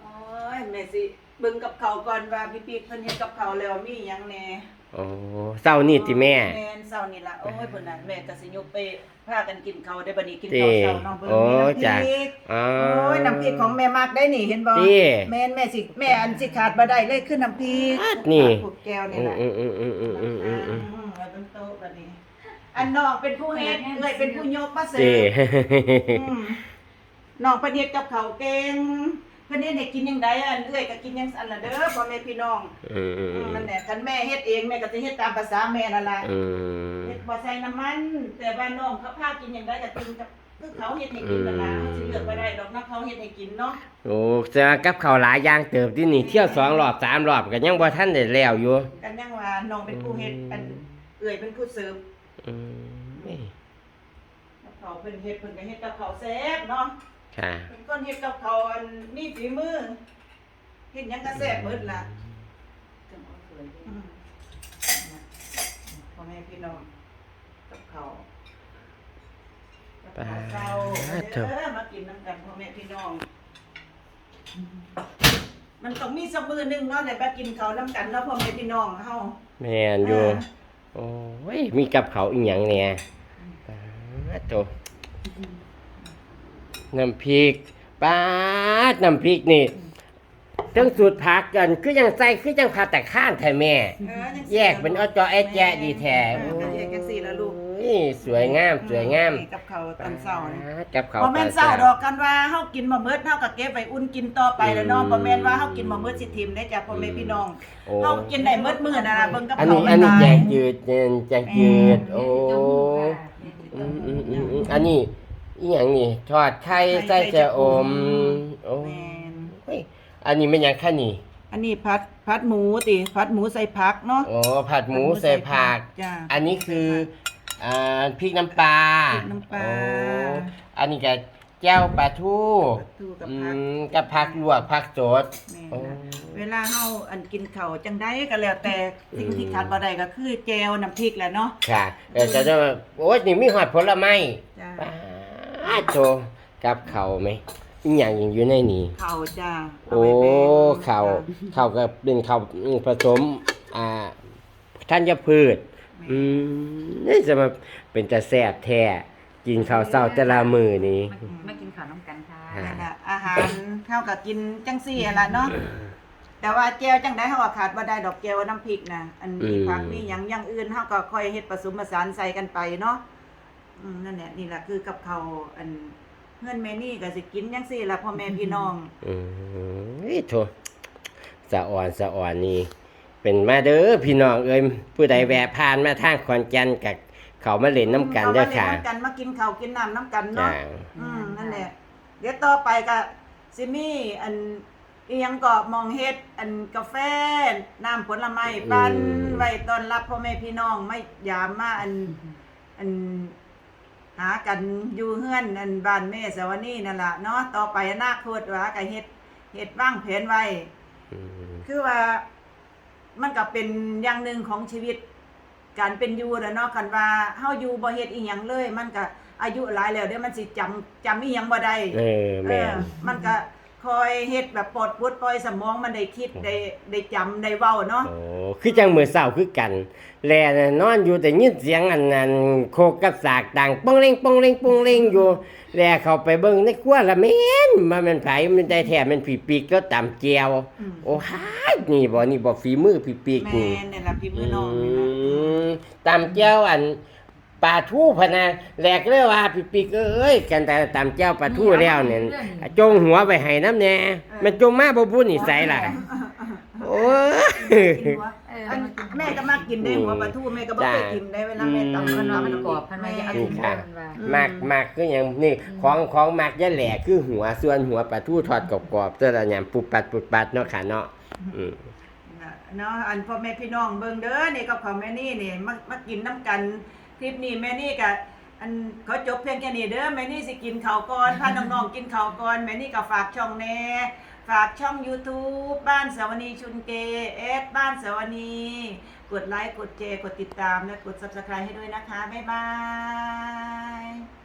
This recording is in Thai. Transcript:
โอ้ยแม่สิเบิ่งกับเขาวก่อนว่าพี่ปีกเพิ่นเฮ็ดกับเขาวแล้วมีหยังแหน่โอ้เศร้านี่ติแม่ แม่นเช้านี่ล่ะโอ้ยเพิ่นน่ะแม่ก็สิยกไปพากันกินข้าวได้บัดนี้กินติข้าวเช้าเนาะเบิ่งโอ้มีน้ำพจ้ะริกอ๋อ โอ้ยน้ำพริกของแม่มักได้นี่เห็นบ่ติแม่นแม่สิแม่อันสิขาดบ่ได้เลยคือน้ำพริกนี่ ผูกแก้วนี่อืมล่ะ อืมอืมอืมอืมอืมอืมอืมอืมไว้บนโต๊ะบัดนี้ อันน้องเป็นผู้เฮ็ดเอ้ยเป็นผู้ยกมาเสิเจร์ฟอืม น้องเพิ่นเฮ็ดกับข้าวเก่งเพิ่นเฮ็ดให้กินจังไดอันเอ้อยก็กินจังซั่นล่ะเด้อพ่อแม่พี่น้องอืมอืมอือืมมนั่นแหละคันแม่เฮ็ดเองแม่ก็สิเฮ็ดตามภาษาแม่นั่นล่ะอืมเฮ็ดบ่ใส่น้ำมัน แต่ว่าน้องเขาพากินจังไดก็กินกับคือเขาเฮ็ดให้กินนั่นล่ะอืมเขาสิเลือกบ่ได้ดอกนะเขาเฮ็ดให้กินเนาะโอ้จะกับข้าวหลายอย่างเติบที่นี่เที่ยวสองรอบสามรอบก็ยังบ่ทันได้แล้วอยู่กันยังว่าน้องเป็นผู้เฮ็ดอันเอ้อยเป็นผู้เสิร์ฟอืมนี่กับเขาวเพิ่นเฮ็ดเพิ่นก็เฮ็ดกับข้าวแซ่บเนาะ ค่ะ เป็นคนเฮ็ดกับเขาวอันมีฝีมือเฮ็ดหยังก็แซ่บเบิดล่ะอืมพ่อแม่พี่น้องกับเขาวกับข้าวเช้าเด้อมากินน้ำกันพ่อแม่พี่น้อง มันต้องมีสักมื้อหนึงเนาะได้มากินข้าวน้ำกันเนาะพ่อแม่พี่น้องเฮา แม่นอยู่โอ้ย มีกับเขาวอีหยังเนี่ยป้าดโต น้ำพริกป้าดน้ำพริกนี่เทั้งสูตรผักกันคือยังใส่คือยังผัดแต่ข้านแท้แม่ เออจังแยกเป็นอ้อจอแอดแยะดีแท้เออก็แยกจังซี่ล่ะลูกโอ้ยสวยงามสวยงามนี่กับข้าวตอนเช้านี่ป้าดกับเขาวบ่แม่นตเศร้าดอกกันว่าเฮากินบ่หมดเฮาก็เก็บไว้อุ่นกินต่อไปแล้วเนาะบ่แม่นว่าเฮากินบ่หมดสิทิมได้จ้ะพ่อแม่พี่น้องโอ้เฮากินได้หมดมื้อน่ะนะเบิ่งกับอันเขานี้อันนี้หแจลายงจืดแจงจืด โอ้ อืมอืมอืมอืมอันนี้ อีหยังนี่ทอดไข่ใส่ชะอมโอ้แม่นเฮ้ยอันนี้มันหยังคะนี่อันนี้ผัดผัดหมูติผัดหมูใส่ผักเนาะโอ้ผัดหมูใส่ผัก จ้ะอันนี้คืออ่าพริกน้ำปลาพริกน้ำปลา โอ้อันนี้ก็แก้วปลาทูปลาทูกับอืผักมกับผักลวกผักสด แม่โอ้นะเวลาเฮาอันกินข้าวจังไดก็แล้วแต่สิ่งที่ขาดบ่ได้ก็คือแจวน้ำพริกแหละเนาะ ค่ะเดี๋ยวจะจะโอ้ยนี่มีหอดผลไม้จ้ะป้าด โตกับเขาวไหมอีหยังอยู่ในนี้ข้าวจ้ะโอ้ไว้แบ่งข้าวจ้ะข้าวก็เป็นข้าวผสม อ่าธัญพืช อืมนี่จะมาเป็นแต่แซ่บแท้กินข้าวเช้าแต่ละมื้อนี้ มากินข้าวน้ำกันค่ะอ่านั่นน่ะอาหารเท่ากับกินจังซี่หั่นล่ะเนาะแต่ว่าแจวจังได๋เฮาก็ขาดบ่ได้ดอกแจวน้ำพริกนะอันมีผักมีหยังอย่างอื่นเฮาก็ค่อยเฮ็ดผสมผสานใส่กันไปเนาะ อืมนั่นแหละนี่ล่ะคือกับข้าวอันเพื่อนแม่นี่ก็สิกินจังซี่ล่ะพ่อแม่พี่น้องอืมนี่โถสะอ่อนสะอ่อนนี่ เป็นมาเด้อพี่น้องเอ้ยผู้ใดแวะผ่านมาทางขอนแก่นกับเขามาเล่นน้ำกันเด้อค่ะเอามาเล่นน้ำกันมากินข้าวกินน้ำน้ำกันจ้าเนาะ อืมนั่นแหละ เดี๋ยวต่อไปก็สิมีอันอีหยังก็มองเฮ็ดอันกาแฟน้ำผลไม้ปั่นไว้ต้อนรับพ่อแม่พี่น้องไม่ยามมาอันอัน หากันอยู่เฮือนอันบ้านแม่สวนีนั่นล่ะเนาะต่อไปอนาคตว่าก็เฮ็ดเฮ็ดวางแผนไว้อืมคือว่ามันก็เป็นอย่างหนึ่งของชีวิต การเป็นอยู่แหล้วเนาะคันว่าเฮาอยู่บ่เฮ็ดอีหยังเลย มันก็อายุหลายแล้วเดี๋ยวมันสิจำจำอีหยังบ่ได้เออแม่เออมันก็ คอยเฮ็ดแบบปลดปลดปล่อยสมองมันได้คิดได้ได้จำได้เว้าเนาะโอ้คือจังมือเศร้าคือกัน แลน่ะนอนอยู่แต่ยินเสียงอันนั้นโคกกับสากดังป้องเล่งป้องเล่งป้องเล่งอยู่ แลเข้าไปเบิ่งในครัวละแม่นมาแม่นไผมันได้แท้มันผีปีกก็ตำแจวอืมโอ้ฮายนี่บ่นี่บ่ฝีมือผีปีกแม่นี่นนี่ล่ะพี่มือน้องนี่ล่ะมตำแจ้วอัน ปลาทูพะนะแหลกเลยว่าพี่ปีกเอ้ยกันแต่ตำแจ้วปลาทูแล้วเนี่ยจงหัวไปให้น้ำแน่มันจงมาบ่พูดนิสัยล่ะโอ้ยกินหัวเอออันมันกินแม่ก็มักกินได้หัวปลาทูแม่ก็บ่เคยกินได้เวลาแม่ตำอืมันว่ามันกรอบพันมาจะเอาถุงค่ะมันว่ามากมากคืออย่างนี่ของของมากยะแหลกคือหัวส่วนหัวปลาทูทอดกรอบๆตัวละหยำปุบปัดปุบปัดเนาะค่ะเนาะอืมเนาะอันพ่อแม่พี่น้องเบิ่งเด้อนี่กับของแม่นี่นี่มามากินน้ำกันค ลิปนี้แม่นี่ก็อันเขาจบเพียงแค่นี้เด้อแม่นี่สิกินข้าวก่อนพาน้องๆกินข้าวก่อนแม่นี่ก็ฝากช่องแน่ฝากช่อง YouTube บ้านสวนีชุนเกเอสบ้านสวนีกดไลค์กดแชร์กดติดตามและกด Subscribe ให้ด้วยนะคะ บ๊ายบาย